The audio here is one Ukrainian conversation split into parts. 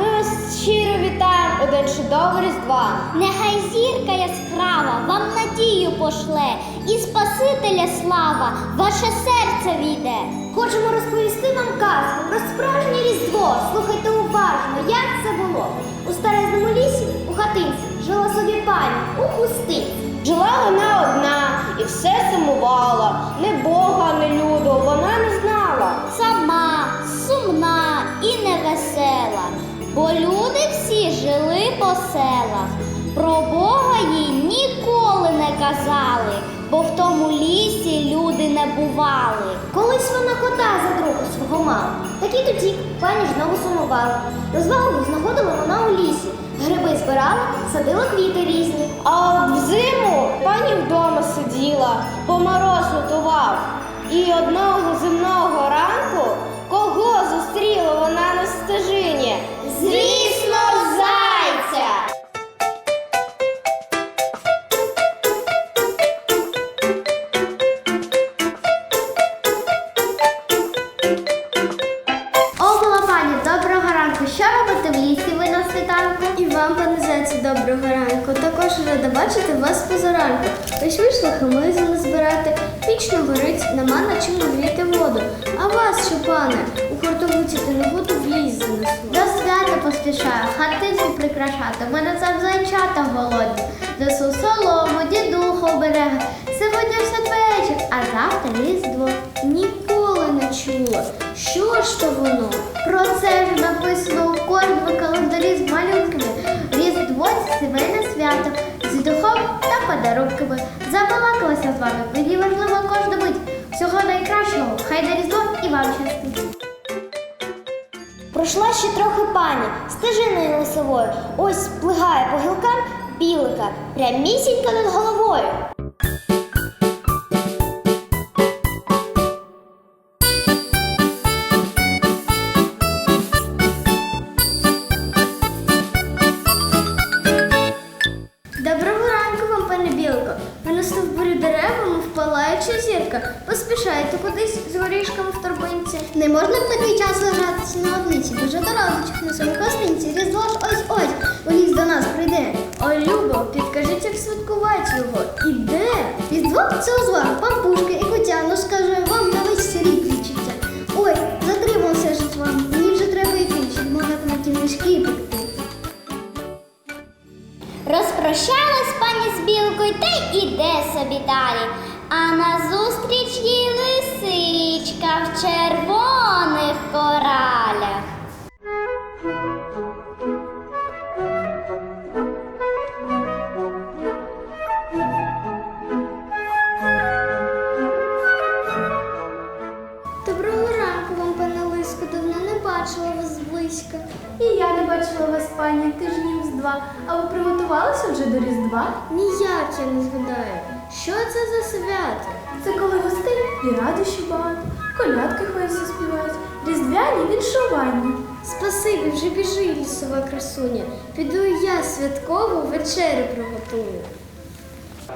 Ми вас щиро вітаємо у день чудового Різдва. Нехай зірка яскрава вам надію пошле, і Спасителя слава ваше серце війде. Хочемо розповісти вам казку про справжнє Різдво. Слухайте уважно, як це було. У старезному лісі, у хатинці, жила собі пані у хустинці. Жила вона одна і все сумувала. Не Бога, не люду, вона не знала. Сама, сумна і невесела, бо люди всі жили по селах. Про Бога їй ніколи не казали, бо в тому лісі люди не бували. Колись вона кота за друга свого мала. Такий тоді пані знову сумувала. Розвагу знаходила вона у лісі. Гриби збирала, садила квіти різні. А от взиму пані вдома сиділа, бо мороз лютував. І одного земного ранку кого зустріла вона на стежині? Звісно, зайця! О, пані, доброго ранку. Що робите в лісі ви на світанку? І вам, пане зайці, доброго ранку. Також рада бачити вас позаранку. Ось вийшла хмизу збирати, піч не горить, нема на чому гріти воду. А вас, що, пане, у хортовуці та не воду в ліс занесло. До свята поспішаю, хатинку прикрашати. Мене там зайчата голодні. Несу солому, дідуху оберега. Сьогодні святвечір, а завтра різдво. Ніколи не чула. Що ж то воно? Про це ж написано у кожному календарі з малюнками. Різдво сімейне свято з духом та подарунками. Забалакалася з вами. Мені важливо кожну мить. Всього найкращого. Хай на різдво і вам щастить. Пройшла ще трохи пані стежиною лисовою. Ось плигає по гілкам білика, прямісінько над головою. Палаюча зірка. Поспішайте кудись з горішками в торбинці. Не можна в такий час лежатися на одниці, дуже до родичок на своїй косинці. Різдво ж ось-ось, у ліс до нас прийде. О, Любо, підкажіть, як святкувати його. І де? Різдво це узвар, пампушка і котя, ну скажу вам на весь рік лічиться. Ой, затримався ж з вами, мені вже треба йти, щоб могти ті мішки пекти. Розпрощалась пані з білкою та й іде собі далі. А назустріч їй лисичка в свято? Це коли гостей і радощів багато, колядки ходять співають, різдвяні віншування. Спасибі, вже біжи, лісова красуня. Піду я святкову вечерю приготую.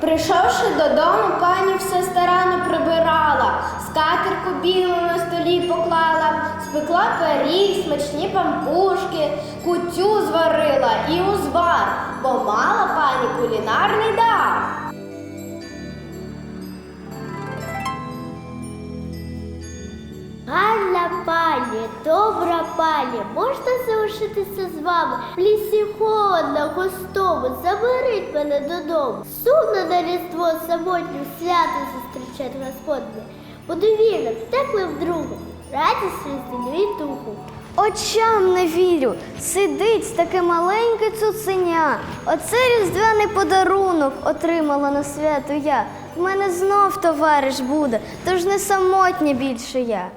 Прийшовши додому, пані все старанно прибирала, скатерку білу на столі поклала, спекла пиріг, смачні пампушки, кутю зварила і узвар, бо мала пані кулінарний дар. Пані, добра пані, можна залишитися з вами? В лісі холодно, гостому, заберіть мене додому. Сумно на різдво самотнім свято зустрічати Господне. Буду вірним, теплим другом, радість різдвяну і духу. Очам не вірю. Сидить таке маленьке цуценя. Оце різдвяний подарунок отримала на свято я. В мене знов товариш буде, тож не самотня більше я.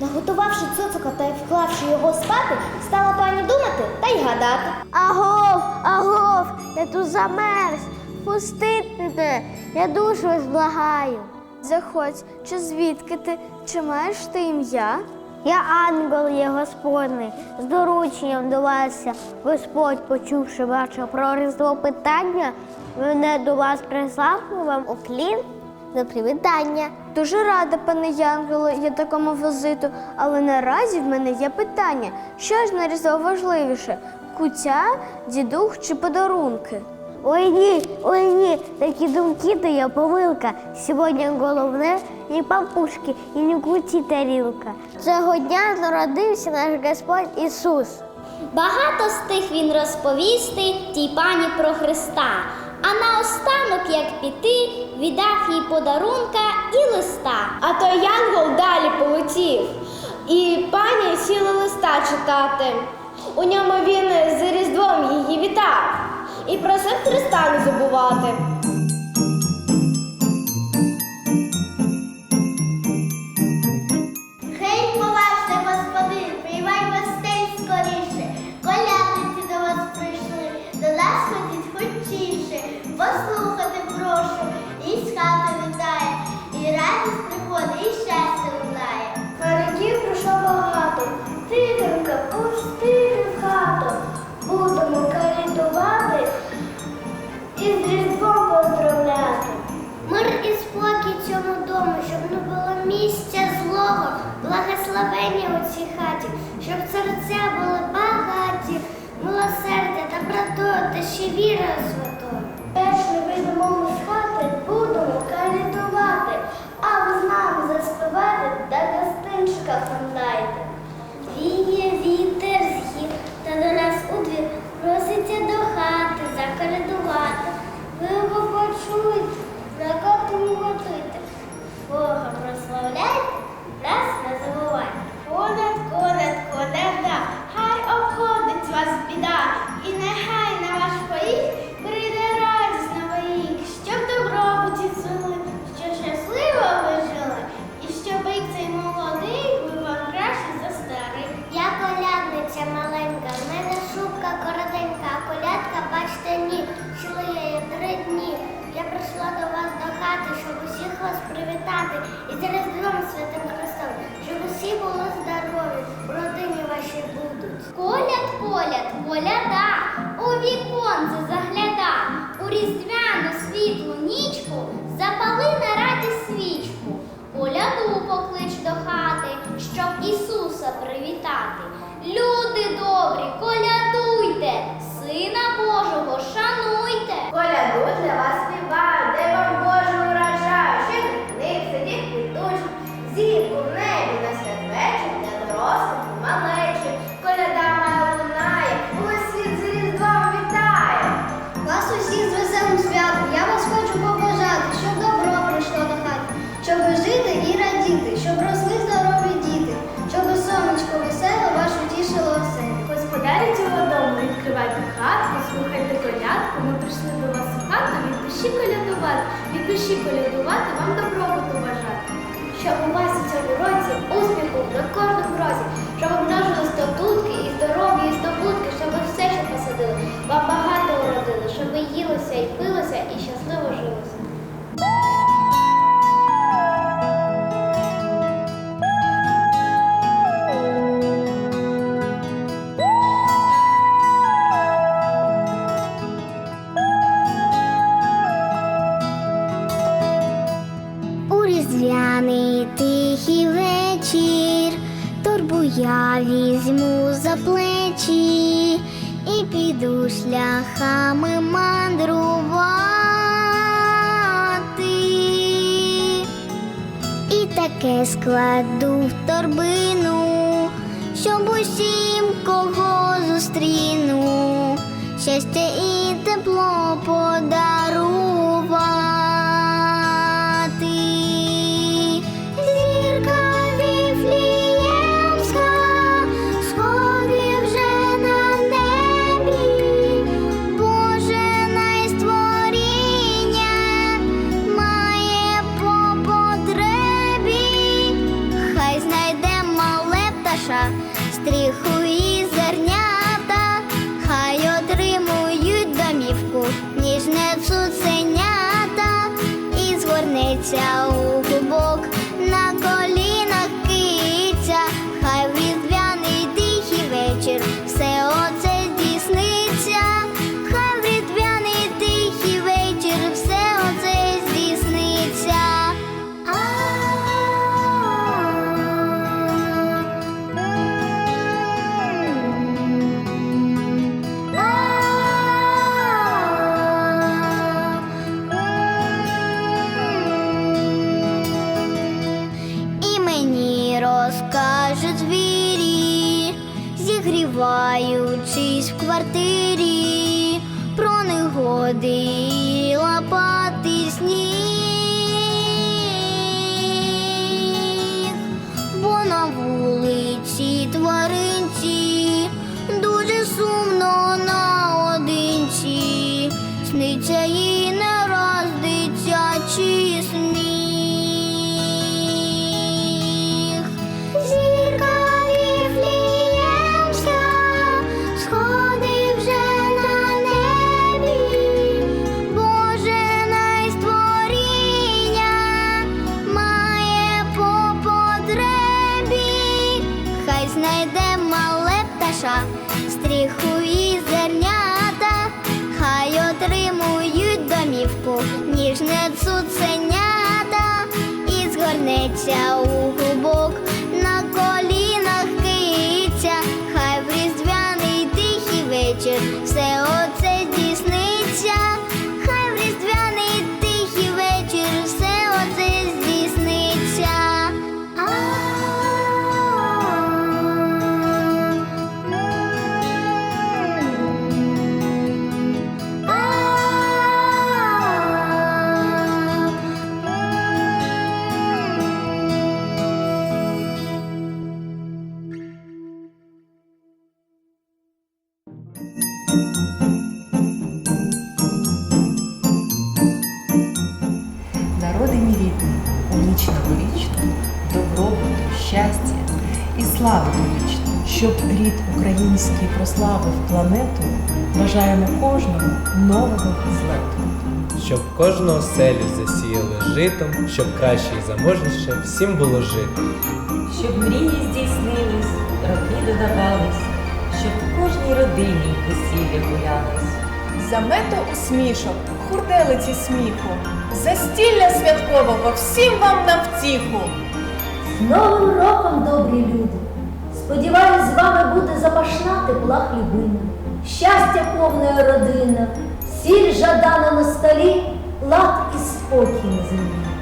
Наготувавши цуцика та вклавши його спати, стала пані думати та й гадати. Агов, агов, я тут замерз. Пустити мене, я душу вас благаю. Заходь, чи звідки ти, чи маєш ти ім'я? Я ангел є Господний, з дорученням до вас. Господь, почувши ваше про різдво питання, мене до вас прислав вам уклін. За привітання. Дуже рада, пане Янголе, я такому візиту, але наразі в мене є питання: що ж на різдво важливіше? Куття, дідух чи подарунки? Ой ні, ой ні, такі думки то є помилка. Сьогодні головне не папушки і не куті тарілка. Цього дня народився наш Господь Ісус. Багато стих він розповісти тій пані про Христа. А наостанок, як піти, віддав їй подарунка і листа. А той янгол далі полетів. І пані сіла листа читати. У ньому він з Різдвом її вітав і просив Тристан забувати. Місця злого, благословення у цій хаті, щоб серця були багаті, милосердя, добротою та ще вірою святою. Перш ми вийдемо з хати, будемо калітувати, а ви з нами заспівати та гостинчика нам дайте. Віє вітер з та до нас у двір проситься до хати заколядувати. Ви його почуєте, на готуйте. Бога прославляйте, нас не забувайте. Будуть. Коляд, коляд, коляда, у віконце загляда, у різдвяну світлу нічку запали на радість свічку. Коляду поклич до хати, щоб Ісуса привітати. Люди добрі, колядуйте, Сина Божого шануйте. Коляду для вас співаю, де вам Боже урожаю, ще них сидіть квітучі, зірку в небі на святвечір для дорослих крозі, щоб таке складу в торбину, щоб усім кого зустріну, щастя і тепло стріху і зернята, хай отримують домівку, ніжне цуценята, і згорнеться у стріху і зернята, хай отримують домівку, ніжне цуценята, і згорнеться у український прославив планету, бажаємо кожному нового злету. Щоб кожну оселю засіяли житом, щоб краще і заможніше всім було жити. Щоб мрії здійснились, роки додавались, щоб в кожній родині весілля гулялось. Замето усмішок, хурделиці сміху, застілля святкового всім вам на втіху. З Новим роком, добрі люди! Сподіваюсь, з вами буде запашна тепла хлібина, щастя повна родина, сіль жадана на столі, лад і спокій на землі.